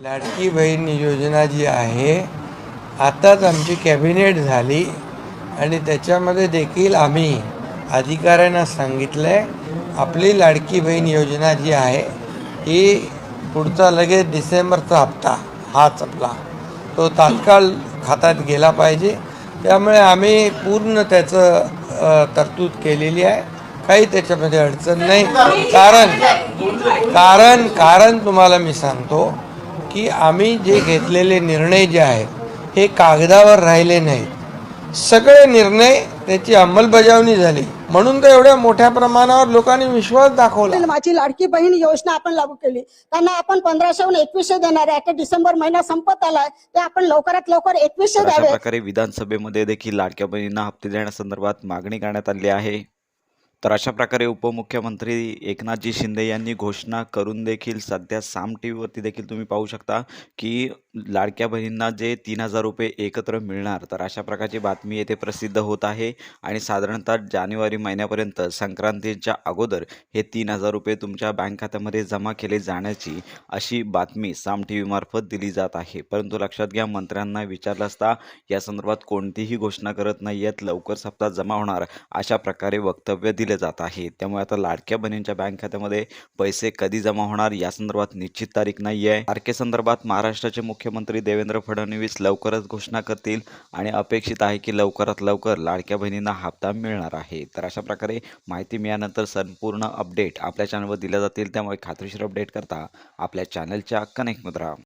लाडकी बहीण योजना जी आहे आताच आमची कॅबिनेट झाली आणि त्याच्यामध्ये देखील आम्ही अधिकाऱ्यांना सांगितलं आहे आपली लाडकी बहीण योजना जी आहे ही पुढचा लगेच डिसेंबरचा हप्ता हाच आपला. तो तात्काळ खात्यात गेला पाहिजे. त्यामुळे आम्ही पूर्ण त्याचं तरतूद केलेली आहे. काही त्याच्यामध्ये अडचण नाही. कारण कारण कारण तुम्हाला मी सांगतो की आम्ही जे घेतलेले निर्णय जे आहेत हे कागदावर राहिले नाहीत. सगळे निर्णय त्याची अंमलबजावणी झाली. म्हणून तर एवढ्या मोठ्या प्रमाणावर लोकांनी विश्वास दाखवला. माझी लाडकी बहीण योजना आपण लागू केली. त्यांना आपण पंधराशेहून एकवीसशे देणार आहे आता डिसेंबर महिना संपत आलाय ते आपण लवकरात लवकर एकवीसशे द्यावे. प्रकारे विधानसभेमध्ये देखील लाडक्या बहिणींना हप्ते देण्यासंदर्भात मागणी करण्यात आली आहे. तर अशा प्रकारे उपमुख्यमंत्री एकनाथजी शिंदे यांनी घोषणा करून देखील सध्या साम टी व्हीवरती देखील तुम्ही पाहू शकता की लाडक्या बहिणींना जे तीन हजार रुपये एकत्र मिळणार तर अशा प्रकारची बातमी येथे प्रसिद्ध होत आहे. आणि साधारणतः जानेवारी महिन्यापर्यंत संक्रांतीच्या अगोदर हे तीन हजार रुपये तुमच्या बँक खात्यामध्ये जमा केले जाण्याची अशी बातमी साम टी व्हीमार्फत दिली जात आहे. परंतु लक्षात घ्या मंत्र्यांना विचारलं असता या संदर्भात कोणतीही घोषणा करत नाही आहेत लवकर सप्ताह जमा होणार अशा प्रकारे वक्तव्य दिले जात आहे. त्यामुळे आता लाडक्या बहिणींच्या बँक खात्यामध्ये पैसे कधी जमा होणार या संदर्भात निश्चित तारीख नाही आहे. तारखेसंदर्भात महाराष्ट्राचे मुख्यमंत्री देवेंद्र फडणवीस लवकरच घोषणा करतील आणि अपेक्षित आहे की लवकरात लवकर लाडक्या बहिणींना हप्ता मिळणार आहे. तर अशा प्रकारे माहिती मिळाल्यानंतर संपूर्ण अपडेट आपल्या चॅनलवर दिल्या जातील. त्यामुळे खात्रीशीर अपडेट करता आपल्या चॅनलच्या कनेक्ट राहा